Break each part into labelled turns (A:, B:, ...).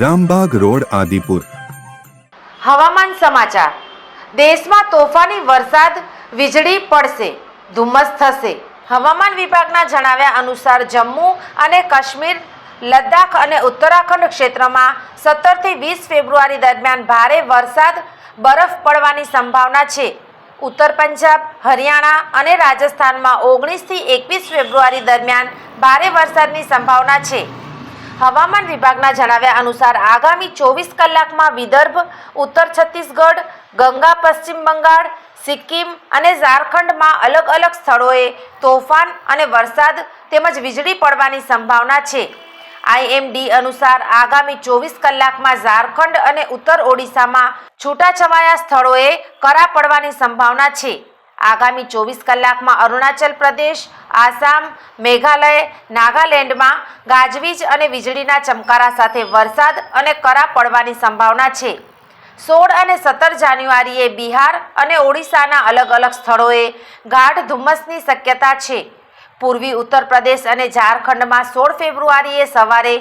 A: Rambag road, Adipur.
B: હવામાન સમાચાર. દેશમાં તોફાની વરસાદ વીજળી પડશે, ધુમ્મસ થશે. હવામાન વિભાગના જણાવ્યા અનુસાર જમ્મુ અને કાશ્મીર, લદ્દાખ અને ઉત્તરાખંડ ક્ષેત્રમાં સત્તરથી વીસ ફેબ્રુઆરી દરમિયાન ભારે વરસાદ, બરફ પડવાની સંભાવના છે. ઉત્તર પંજાબ, હરિયાણા અને રાજસ્થાનમાં ઓગણીસથી એકવીસ ફેબ્રુઆરી દરમિયાન ભારે વરસાદની સંભાવના છે. હવામાન વિભાગના જણાવ્યા અનુસાર આગામી ચોવીસ કલાકમાં વિદર્ભ, ઉત્તર છત્તીસગઢ, ગંગા, પશ્ચિમ બંગાળ, સિક્કિમ અને ઝારખંડમાં અલગ અલગ સ્થળોએ તોફાન અને વરસાદ તેમજ વીજળી પડવાની સંભાવના છે. આઈએમડી અનુસાર આગામી ચોવીસ કલાકમાં ઝારખંડ અને ઉત્તર ઓડિશામાં છૂટાછવાયા સ્થળોએ કરા પડવાની સંભાવના છે. આગામી ચોવીસ કલાકમાં અરુણાચલ પ્રદેશ, આસામ, મેઘાલય, નાગાલેન્ડમાં ગાજવીજ અને વીજળીના ચમકારા સાથે વરસાદ અને કરા પડવાની સંભાવના છે. સોળ અને સત્તર જાન્યુઆરીએ બિહાર અને ઓડિશાના અલગ અલગ સ્થળોએ ગાઢ ધુમ્મસની શક્યતા છે. પૂર્વી ઉત્તર પ્રદેશ અને ઝારખંડમાં સોળ ફેબ્રુઆરીએ સવારે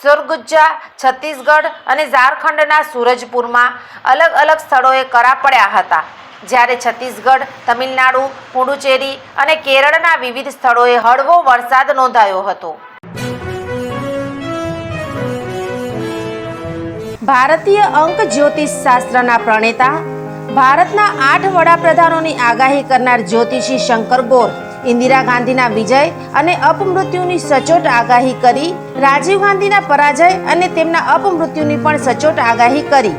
B: સુરગુજ્જા, છત્તીસગઢ અને ઝારખંડના સૂરજપુરમાં અલગ અલગ સ્થળોએ કરા પડ્યા હતા. જ્યારે છત્તીસગઢ, તમિલનાડુ, પુડુચેરી અને કેરળના વિવિધ સ્થળોએ હળવો વરસાદ નોંધાયો હતો. ભારતીય અંક જ્યોતિષ શાસ્ત્રના પ્રણેતા, ભારતના આઠ વડાપ્રધાનોની આગાહી કરનાર જ્યોતિષી શંકર ગોર, ઇન્દિરા ગાંધીના વિજય અને અપમૃત્યુની સચોટ આગાહી કરી, રાજીવ ગાંધીના પરાજય અને તેમના અપમૃત્યુની પણ સચોટ આગાહી કરી.